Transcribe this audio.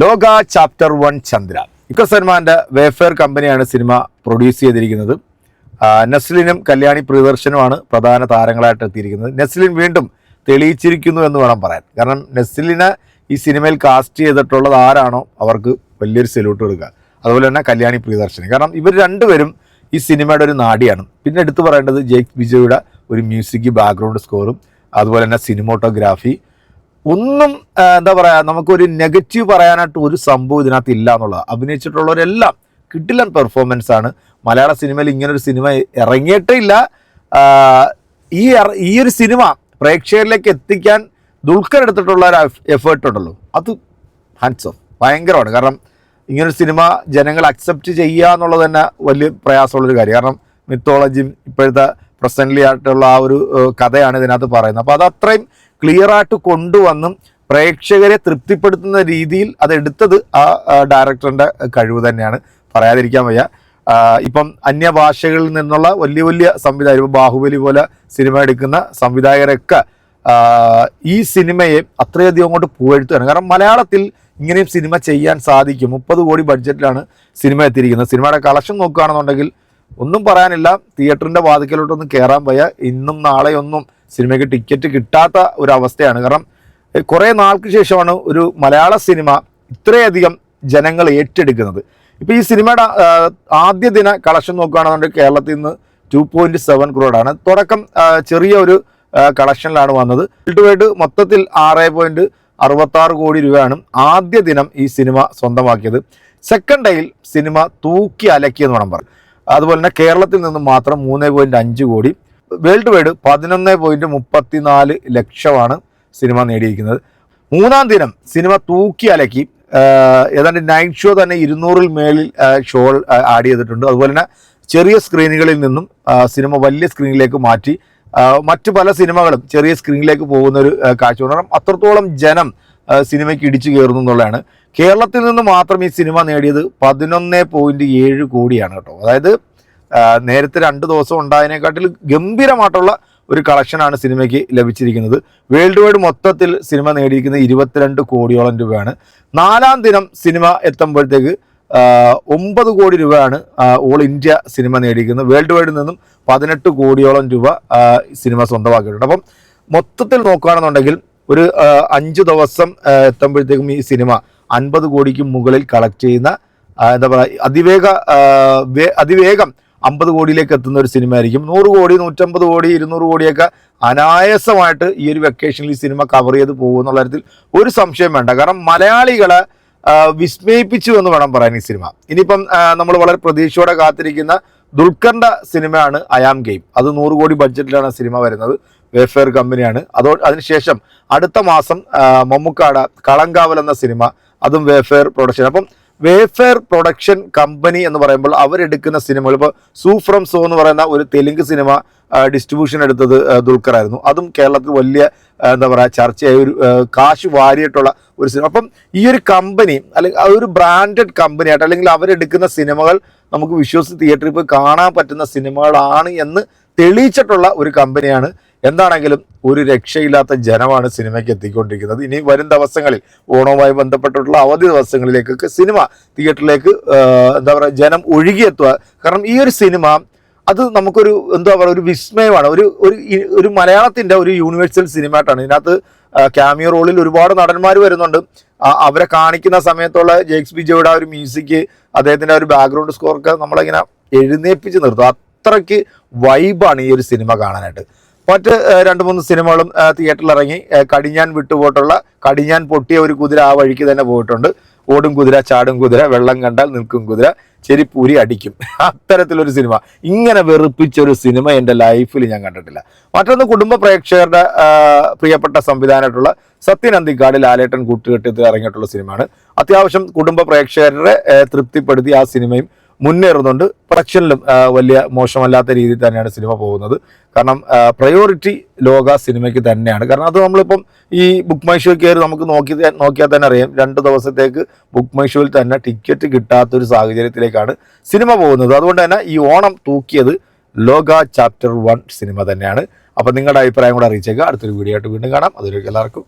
ലോക chapter one Chandra. ഇക്ക സൽമാന്റെ വേഫെയർ കമ്പനിയാണ് സിനിമ പ്രൊഡ്യൂസ് ചെയ്തിരിക്കുന്നത്. നസ്ലിനും കല്യാണി പ്രിയദർശനുമാണ് പ്രധാന താരങ്ങളായിട്ട് എത്തിയിരിക്കുന്നത്. നസ്ലിൻ വീണ്ടും തെളിയിച്ചിരിക്കുന്നു എന്ന് വേണം പറയാൻ. കാരണം നസ്ലിനെ ഈ സിനിമയിൽ കാസ്റ്റ് ചെയ്തിട്ടുള്ളത് ആരാണോ അവർക്ക് വലിയൊരു സല്യൂട്ട് കൊടുക്കുക. അതുപോലെ തന്നെ കല്യാണി പ്രിയദർശന്. കാരണം ഇവർ രണ്ടുപേരും ഈ സിനിമയുടെ ഒരു നാടിയാണ്. പിന്നെ എടുത്തു പറയേണ്ടത് ജേക്ക് വിജയുടെ ഒരു മ്യൂസിക് ബാക്ക്ഗ്രൗണ്ട് സ്കോറും അതുപോലെ തന്നെ സിനിമോട്ടോഗ്രാഫി ഒന്നും എന്താ പറയുക നമുക്കൊരു നെഗറ്റീവ് പറയാനായിട്ട് ഒരു സംഭവം ഇതിനകത്ത് ഇല്ല എന്നുള്ളത്. അഭിനയിച്ചിട്ടുള്ളവരെല്ലാം കിട്ടില്ലൻ പെർഫോമൻസ് ആണ്. മലയാള സിനിമയിൽ ഇങ്ങനൊരു സിനിമ ഇറങ്ങിയിട്ടേ ഇല്ല ഈ ഈ ഒരു സിനിമ പ്രേക്ഷകരിലേക്ക് എത്തിക്കാൻ ദുൽഖർ എടുത്തിട്ടുള്ള ഒരു എഫേർട്ട് ഉണ്ടല്ലോ. അത് ഹാൻഡ്സ് ഓഫ് ഭയങ്കരമാണ്. കാരണം ഇങ്ങനൊരു സിനിമ ജനങ്ങൾ അക്സെപ്റ്റ് ചെയ്യുക എന്നുള്ളത് തന്നെ വലിയ പ്രയാസമുള്ളൊരു കാര്യം. കാരണം മിത്തോളജിയും ഇപ്പോഴത്തെ പ്രസന്റ്ലി ആയിട്ടുള്ള ആ ഒരു കഥയാണ് ഇതിനകത്ത് പറയുന്നത്. അപ്പോൾ അത് അത്രയും ക്ലിയർ ആയിട്ട് കൊണ്ടുവന്നും പ്രേക്ഷകരെ തൃപ്തിപ്പെടുത്തുന്ന രീതിയിൽ അത് എടുത്തത് ആ ഡയറക്ടറിന്റെ കഴിവ് തന്നെയാണ്. പറയാതിരിക്കാൻ വയ്യ. ഇപ്പം അന്യഭാഷകളിൽ നിന്നുള്ള വലിയ വലിയ സംവിധായകർ ഇപ്പോൾ ബാഹുബലി പോലെ സിനിമ എടുക്കുന്ന സംവിധായകരൊക്കെ ഈ സിനിമയെ അത്രയധികം അങ്ങോട്ട് പുകഴ്ത്തുകയാണ്. കാരണം മലയാളത്തിൽ ഇങ്ങനെയും സിനിമ ചെയ്യാൻ സാധിക്കും. മുപ്പത് കോടി ബഡ്ജറ്റിലാണ് സിനിമ എത്തിയിരിക്കുന്നത്. സിനിമയുടെ കളക്ഷൻ നോക്കുകയാണെന്നുണ്ടെങ്കിൽ ഒന്നും പറയാനില്ല. തിയേറ്ററിന്റെ വാതിക്കലോട്ടൊന്നും കയറാൻ വയ്യ. ഇന്നും നാളെയൊന്നും സിനിമയ്ക്ക് ടിക്കറ്റ് കിട്ടാത്ത ഒരു അവസ്ഥയാണ് കാരണം കുറേ നാൾക്ക് ശേഷമാണ് ഒരു മലയാള സിനിമ ഇത്രയധികം ജനങ്ങൾ ഏറ്റെടുക്കുന്നത്. ഇപ്പോൾ ഈ സിനിമയുടെ ആദ്യ ദിന കളക്ഷൻ നോക്കുകയാണെന്നുണ്ടെങ്കിൽ കേരളത്തിൽ നിന്ന് ടു പോയിന്റ് സെവൻ ക്രോഡാണ്. തുടക്കം ചെറിയ ഒരു കളക്ഷനിലാണ് വന്നത്. വൈഡ് മൊത്തത്തിൽ ആറ് പോയിന്റ് അറുപത്താറ് കോടി രൂപയാണ് ആദ്യ ദിനം ഈ സിനിമ സ്വന്തമാക്കിയത്. സെക്കൻഡ് ഡേയിൽ സിനിമ തൂക്കി അലക്കിയെന്ന് വേണം പറയാം അതുപോലെ തന്നെ കേരളത്തിൽ നിന്ന് മാത്രം മൂന്ന് പോയിന്റ് അഞ്ച് കോടി. വേൾഡ് വൈഡ് പതിനൊന്ന് പോയിന്റ് മുപ്പത്തിനാല് ലക്ഷമാണ് സിനിമ നേടിയിരിക്കുന്നത്. മൂന്നാം ദിനം സിനിമ തൂക്കി അലക്കി. ഏതാണ്ട് നൈറ്റ് ഷോ തന്നെ ഇരുന്നൂറിൽ മേളിൽ ഷോ ആഡ് ചെയ്തിട്ടുണ്ട്. അതുപോലെ തന്നെ ചെറിയ സ്ക്രീനുകളിൽ നിന്നും സിനിമ വലിയ സ്ക്രീനിലേക്ക് മാറ്റി. മറ്റു പല സിനിമകളും ചെറിയ സ്ക്രീനിലേക്ക് പോകുന്ന ഒരു കാഴ്ച. കാരണം അത്രത്തോളം ജനം സിനിമയ്ക്ക് ഇടിച്ചു കയറുന്നു എന്നുള്ളതാണ്. കേരളത്തിൽ നിന്ന് മാത്രം ഈ സിനിമ നേടിയത് പതിനൊന്ന് പോയിന്റ് ഏഴ് കോടിയാണ് കേട്ടോ. അതായത് നേരത്തെ രണ്ട് ദിവസം ഉണ്ടായതിനെക്കാട്ടിൽ ഗംഭീരമായിട്ടുള്ള ഒരു കളക്ഷനാണ് സിനിമയ്ക്ക് ലഭിച്ചിരിക്കുന്നത്. വേൾഡ് വൈഡ് മൊത്തത്തിൽ സിനിമ നേടിയിരിക്കുന്നത് ഇരുപത്തിരണ്ട് കോടിയോളം രൂപയാണ്. നാലാം ദിനം സിനിമ എത്തുമ്പോഴത്തേക്ക് ഒമ്പത് കോടി രൂപയാണ് ഓൾ ഇന്ത്യ സിനിമ നേടിയിരിക്കുന്നത്. വേൾഡ് വൈഡിൽ നിന്നും പതിനെട്ട് കോടിയോളം രൂപ സിനിമ സ്വന്തമാക്കിയിട്ടുണ്ട്. അപ്പം മൊത്തത്തിൽ നോക്കുകയാണെന്നുണ്ടെങ്കിൽ ഒരു അഞ്ച് ദിവസം എത്തുമ്പോഴത്തേക്കും ഈ സിനിമ അൻപത് കോടിക്ക് മുകളിൽ കളക്ട് ചെയ്യുന്ന എന്താ പറയുക അതിവേഗ അതിവേഗം അമ്പത് കോടിയിലേക്ക് എത്തുന്ന ഒരു സിനിമ ആയിരിക്കും നൂറ് കോടി നൂറ്റമ്പത് കോടി ഇരുന്നൂറ് കോടിയൊക്കെ അനായാസമായിട്ട് ഈ ഒരു വെക്കേഷനിൽ ഈ സിനിമ കവർ ചെയ്ത് പോകും എന്നുള്ള കാര്യത്തിൽ ഒരു സംശയം വേണ്ട. കാരണം മലയാളികളെ വിസ്മയിപ്പിച്ചു എന്ന് വേണം പറയാൻ ഈ സിനിമ. ഇനിയിപ്പം നമ്മൾ വളരെ പ്രതീക്ഷയോടെ കാത്തിരിക്കുന്ന ദുൽഖറിന്റെ സിനിമയാണ് അയാം ഗെയിം അത് നൂറ് കോടി ബഡ്ജറ്റിലാണ് സിനിമ വരുന്നത്. വേഫെയർ കമ്പനിയാണ് അതോ അതിനുശേഷം അടുത്ത മാസം മമ്മൂക്കാട കളങ്കാവൽ എന്ന സിനിമ അതും വേഫെയർ പ്രൊഡക്ഷൻ അപ്പം വേഫെയർ പ്രൊഡക്ഷൻ കമ്പനി എന്ന് പറയുമ്പോൾ അവരെടുക്കുന്ന സിനിമകൾ. ഇപ്പോൾ സൂ ഫ്രം സോ എന്ന് പറയുന്ന ഒരു തെലുങ്ക് സിനിമ ഡിസ്ട്രിബ്യൂഷൻ എടുത്തത് ദുൽഖറായിരുന്നു അതും കേരളത്തിൽ വലിയ എന്താ പറയുക ചർച്ചയായ ഒരു കാശ് വാരിയിട്ടുള്ള ഒരു സിനിമ. അപ്പം ഈ ഒരു കമ്പനി അല്ലെങ്കിൽ ഒരു ബ്രാൻഡഡ് കമ്പനി ആയിട്ട് അല്ലെങ്കിൽ അവരെടുക്കുന്ന സിനിമകൾ നമുക്ക് വിശ്വസിച്ച് തിയേറ്ററിൽ പോയി കാണാൻ പറ്റുന്ന സിനിമകളാണ് എന്ന് തെളിയിച്ചിട്ടുള്ള ഒരു കമ്പനിയാണ് എന്താണെങ്കിലും ഒരു രക്ഷയില്ലാത്ത ജനമാണ് സിനിമയ്ക്ക് എത്തിക്കൊണ്ടിരിക്കുന്നത്. ഇനി വരും ദിവസങ്ങളിൽ ഓണവുമായി ബന്ധപ്പെട്ടിട്ടുള്ള അവധി ദിവസങ്ങളിലേക്കൊക്കെ സിനിമ തിയേറ്ററിലേക്ക് എന്താ പറയുക ജനം ഒഴുകിയെത്തുക. കാരണം ഈ ഒരു സിനിമ അത് നമുക്കൊരു എന്താ പറയുക ഒരു വിസ്മയമാണ്. ഒരു ഒരു മലയാളത്തിന്റെ ഒരു യൂണിവേഴ്സൽ സിനിമ ആയിട്ടാണ് ഇതിനകത്ത് ക്യാമിയോ റോളിൽ ഒരുപാട് നടന്മാർ വരുന്നുണ്ട്. അവരെ കാണിക്കുന്ന സമയത്തുള്ള ജെയ്ക്സ് ബി ജോയുടെ ഒരു മ്യൂസിക് അദ്ദേഹത്തിന്റെ ഒരു ബാക്ക്ഗ്രൗണ്ട് സ്കോറൊക്കെ നമ്മളിങ്ങനെ എഴുന്നേൽപ്പിച്ച് നിർത്തും. അത്രയ്ക്ക് വൈബാണ് ഈ ഒരു സിനിമ കാണാനായിട്ട്. മറ്റ് രണ്ട് മൂന്ന് സിനിമകളും തിയേറ്ററിൽ ഇറങ്ങി കടിഞ്ഞാൻ വിട്ടുപോയിട്ടുള്ള കടിഞ്ഞാൻ പൊട്ടിയ ഒരു കുതിര ആ വഴിക്ക് തന്നെ പോയിട്ടുണ്ട്. ഓടും കുതിര ചാടും കുതിര വെള്ളം കണ്ടാൽ നിൽക്കും കുതിര ചെരിപ്പൂരി അടിക്കും. അത്തരത്തിലൊരു സിനിമ. ഇങ്ങനെ വെറുപ്പിച്ചൊരു സിനിമ എന്റെ ലൈഫിൽ ഞാൻ കണ്ടിട്ടില്ല. മറ്റൊന്ന് കുടുംബ പ്രേക്ഷകരുടെ പ്രിയപ്പെട്ട സംവിധാനമായിട്ടുള്ള സത്യൻ അന്തിക്കാട് ലാലേട്ടൻ കൂട്ടുകെട്ടത്തിൽ ഇറങ്ങിയിട്ടുള്ള സിനിമയാണ്. അത്യാവശ്യം കുടുംബ പ്രേക്ഷകരെ തൃപ്തിപ്പെടുത്തി ആ സിനിമയും മുന്നേറുന്നുണ്ട്. പ്രൊഡക്ഷനിലും വലിയ മോശമല്ലാത്ത രീതിയിൽ തന്നെയാണ് സിനിമ പോകുന്നത്. കാരണം പ്രയോറിറ്റി ലോക സിനിമയ്ക്ക് തന്നെയാണ്. കാരണം അത് നമ്മളിപ്പം ഈ ബുക്ക് മൈ ഷോ കയറി നമുക്ക് നോക്കി നോക്കിയാൽ തന്നെ അറിയാം. രണ്ട് ദിവസത്തേക്ക് ബുക്ക് മൈ ഷോയിൽ തന്നെ ടിക്കറ്റ് കിട്ടാത്തൊരു സാഹചര്യത്തിലേക്കാണ് സിനിമ പോകുന്നത്. അതുകൊണ്ട് തന്നെ ഈ ഓണം തൂക്കിയത് ലോക ചാപ്റ്റർ വൺ സിനിമ തന്നെയാണ്. അപ്പം നിങ്ങളുടെ അഭിപ്രായം കൂടെ അറിയിച്ചേക്കുക. അടുത്തൊരു വീഡിയോ ആയിട്ട് വീണ്ടും കാണാം. അതൊരു എല്ലാവർക്കും